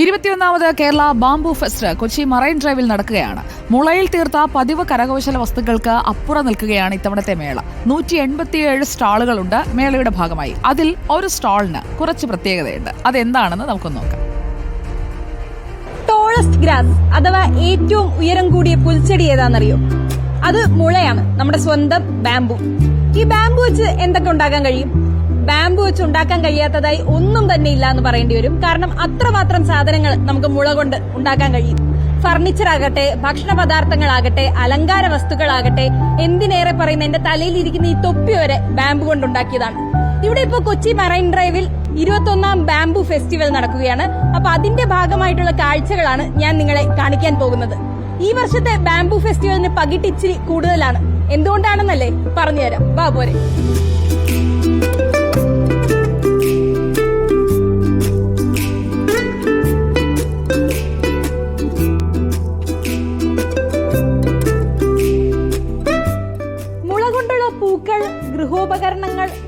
ഇരുപത്തിയൊന്നാമത് Kerala bamboo fest Kochi marine ഡ്രൈവിൽ നടക്കുകയാണ്. മുളയിൽ തീർത്ത പതിവ് കരകൗശല വസ്തുക്കൾക്ക് അപ്പുറം നിൽക്കുകയാണ് ഇത്തവണത്തെ മേള. നൂറ്റി എൺപത്തിയേഴ് സ്റ്റാളുകളുണ്ട് മേളയുടെ ഭാഗമായി. അതിൽ ഒരു സ്റ്റാളിന് കുറച്ച് പ്രത്യേകതയുണ്ട്. അതെന്താണെന്ന് നമുക്കൊന്ന് നോക്കാം. ടോളസ്റ്റ് ഗ്രാസ് അഥവാ ഏറ്റവും ഉയരം കൂടിയ പുൽച്ചെടി ഏതാണെന്നറിയോ? അത് മുളയാണ് നമ്മുടെ സ്വന്തം ബാംബു. ഈ ബാംബു വെച്ച് എന്തൊക്കെ ഉണ്ടാക്കാൻ കഴിയും? ബാംബു വെച്ച് ഉണ്ടാക്കാൻ കഴിയാത്തതായി ഒന്നും തന്നെ ഇല്ല എന്ന് പറയേണ്ടി വരും. കാരണം അത്രമാത്രം സാധനങ്ങൾ നമുക്ക് മുള കൊണ്ട് ഉണ്ടാക്കാൻ കഴിയും. ഫർണിച്ചർ ആകട്ടെ ഭക്ഷണ പദാർത്ഥങ്ങളാകട്ടെ അലങ്കാര വസ്തുക്കളാകട്ടെ എന്തിനേറെ പറയുന്ന എന്റെ തലയിൽ ഇരിക്കുന്ന ഈ തൊപ്പി വരെ ബാമ്പു കൊണ്ട് ഉണ്ടാക്കിയതാണ്. ഇവിടെ ഇപ്പോ കൊച്ചി മറൈൻ ഡ്രൈവിൽ ഇരുപത്തൊന്നാം ബാമ്പു ഫെസ്റ്റിവൽ നടക്കുകയാണ്. അപ്പൊ അതിന്റെ ഭാഗമായിട്ടുള്ള കാഴ്ചകളാണ് ഞാൻ നിങ്ങളെ കാണിക്കാൻ പോകുന്നത്. ഈ വർഷത്തെ ബാംബു ഫെസ്റ്റിവലിന് പകിട്ടിച്ചിരി കൂടുതലാണ്. എന്തുകൊണ്ടാണെന്നല്ലേ പറഞ്ഞുതരാം. ബാ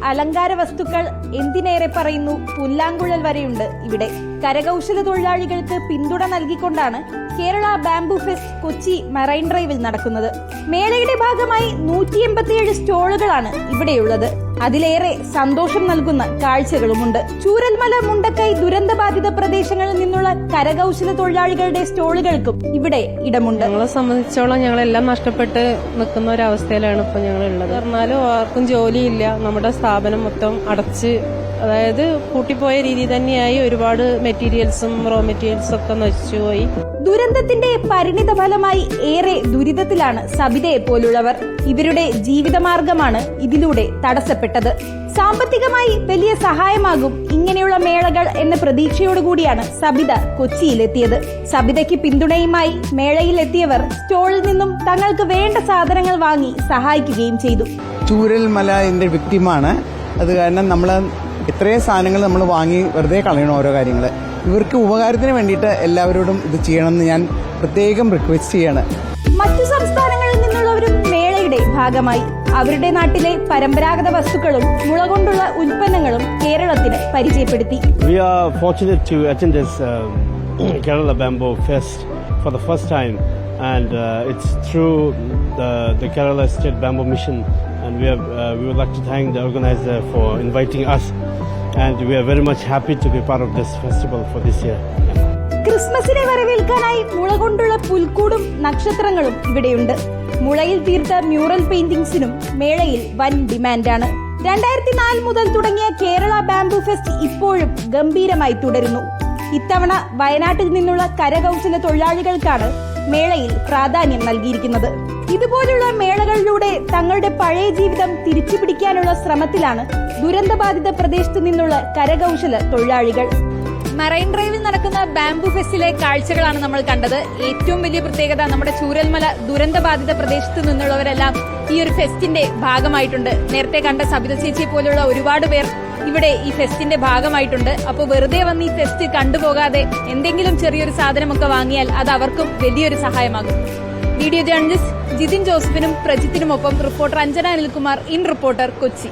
അലങ്കാര വസ്തുക്കൾ എന്തിനേറെ പറയുന്നു? പുല്ലാങ്കുഴൽ വരെയുണ്ട് ഇവിടെ. കരകൗശല തൊഴിലാളികൾക്ക് പിന്തുണ നൽകിക്കൊണ്ടാണ് Kerala bamboo fest Kochi marine ഡ്രൈവിൽ നടക്കുന്നത്. മേളയുടെ ഭാഗമായി നൂറ്റി എൺപത്തിയേഴ് സ്റ്റോളുകളാണ് ഇവിടെയുള്ളത്. അതിലേറെ സന്തോഷം നൽകുന്ന കാഴ്ചകളുമുണ്ട്. ചൂരൽമല മുണ്ടക്കൈ ദുരന്തബാധിത പ്രദേശങ്ങളിൽ നിന്നുള്ള കരകൗശല തൊഴിലാളികളുടെ സ്റ്റോളുകൾക്കും ഇവിടെ ഇടമുണ്ട്. ഞങ്ങളെ സംബന്ധിച്ചോളം ഞങ്ങളെല്ലാം നഷ്ടപ്പെട്ട് നിൽക്കുന്ന ഒരവസ്ഥയിലാണ് ഇപ്പൊ ഞങ്ങൾ ഉള്ളത് പറഞ്ഞാലും ആർക്കും ജോലിയില്ല. നമ്മുടെ സ്ഥാപനം മൊത്തം അടച്ച് അതായത് കൂട്ടിപ്പോയ രീതി തന്നെയായി ഒരുപാട് മെറ്റീരിയൽസും റോ മെറ്റീരിയൽസും ഒക്കെ നശിച്ചുപോയി ദുരന്തത്തിന്റെ പരിണിത ഫലമായി ഏറെ ദുരിതത്തിലാണ് സബിതയെ പോലുള്ളവർ. ഇവരുടെ ജീവിതമാർഗമാണ് ഇതിലൂടെ തടസ്സപ്പെട്ടത്. സാമ്പത്തികമായി വലിയ സഹായമാകും ഇങ്ങനെയുള്ള മേളകൾ എന്ന പ്രതീക്ഷയോടുകൂടിയാണ് സബിത കൊച്ചിയിലെത്തിയത്. സബിതയ്ക്ക് പിന്തുണയുമായി മേളയിൽ എത്തിയവർ സ്റ്റോളിൽ നിന്നും തങ്ങൾക്ക് വേണ്ട സാധനങ്ങൾ വാങ്ങി സഹായിക്കുകയും ചെയ്തു. ചൂരൽമല എന്റെ വ്യക്തിമാണ് അത് കാരണം നമ്മൾ ഇത്രയും സാധനങ്ങൾ നമ്മൾ വാങ്ങി വെറുതെ കളയണം ഓരോ കാര്യങ്ങൾ. ഇവർക്ക് ഉപകാരത്തിന് വേണ്ടിയിട്ട് എല്ലാവരോടും ഇത് ചെയ്യണമെന്ന് ഞാൻ പ്രത്യേകം റിക്വസ്റ്റ് ചെയ്യാണ്. മറ്റു സംസ്ഥാനങ്ങളിൽ നിന്നുള്ളവരും മേളയുടെ ഭാഗമായി. അവരുടെ നാട്ടിലെ പരമ്പരാഗത വസ്തുക്കളും മുള കൊണ്ടുള്ള ഉൽപ്പന്നങ്ങളും കേരളത്തിന് പരിചയപ്പെടുത്തി. We are fortunate to attend this um, Kerala Bamboo Fest for the first time, and uh, it's through the, the Kerala State Bamboo Mission, and we, have, uh, we would like to thank the organizer for inviting us, and we are very much happy to be part of this festival for this year. ക്രിസ്മസിനെ വരവേൽക്കാനായി മുള കൊണ്ടുള്ള പുൽക്കൂടും നക്ഷത്രങ്ങളും ഇവിടെയുണ്ട്. മുളയിൽ തീർത്ത mural പെയിന്റിംഗ്സിനും മേളയിൽ വൻ ഡിമാൻഡാണ്. രണ്ടായിരത്തി നാല് മുതൽ തുടങ്ങിയ കേരള ബാംബു ഫെസ്റ്റ് ഇപ്പോഴും ഗംഭീരമായി തുടരുന്നു. ഇത്തവണ വയനാട്ടിൽ നിന്നുള്ള കരകൗശല തൊഴിലാളികൾക്കാണ് മേളയിൽ പ്രാധാന്യം നൽകിയിരിക്കുന്നത്. ഇതുപോലുള്ള മേളകളിലൂടെ തങ്ങളുടെ പഴയ ജീവിതം തിരിച്ചുപിടിക്കാനുള്ള ശ്രമത്തിലാണ് ദുരന്തബാധിത പ്രദേശത്തു നിന്നുള്ള കരകൗശല തൊഴിലാളികൾ. മറൈൻ ഡ്രൈവിൽ നടക്കുന്ന ബാംബു ഫെസ്റ്റിലെ കാഴ്ചകളാണ് നമ്മൾ കണ്ടത്. ഏറ്റവും വലിയ പ്രത്യേകത നമ്മുടെ ചൂരൽമല ദുരന്തബാധിത പ്രദേശത്ത് നിന്നുള്ളവരെല്ലാം ഈ ഒരു ഫെസ്റ്റിന്റെ ഭാഗമായിട്ടുണ്ട്. നേരത്തെ കണ്ട സബിത ചേച്ചി പോലെയുള്ള ഒരുപാട് പേർ ഇവിടെ ഈ ഫെസ്റ്റിന്റെ ഭാഗമായിട്ടുണ്ട്. അപ്പോൾ വെറുതെ വന്ന് ഈ ഫെസ്റ്റ് കണ്ടുപോകാതെ എന്തെങ്കിലും ചെറിയൊരു സാധനമൊക്കെ വാങ്ങിയാൽ അത് അവർക്കും വലിയൊരു സഹായമാകും. വീഡിയോ ജേർണലിസ്റ്റ് ജിതിൻ ജോസഫിനും പ്രജിത്തിനുമൊപ്പം reporter Anjana Anilkumar in reporter Kochi.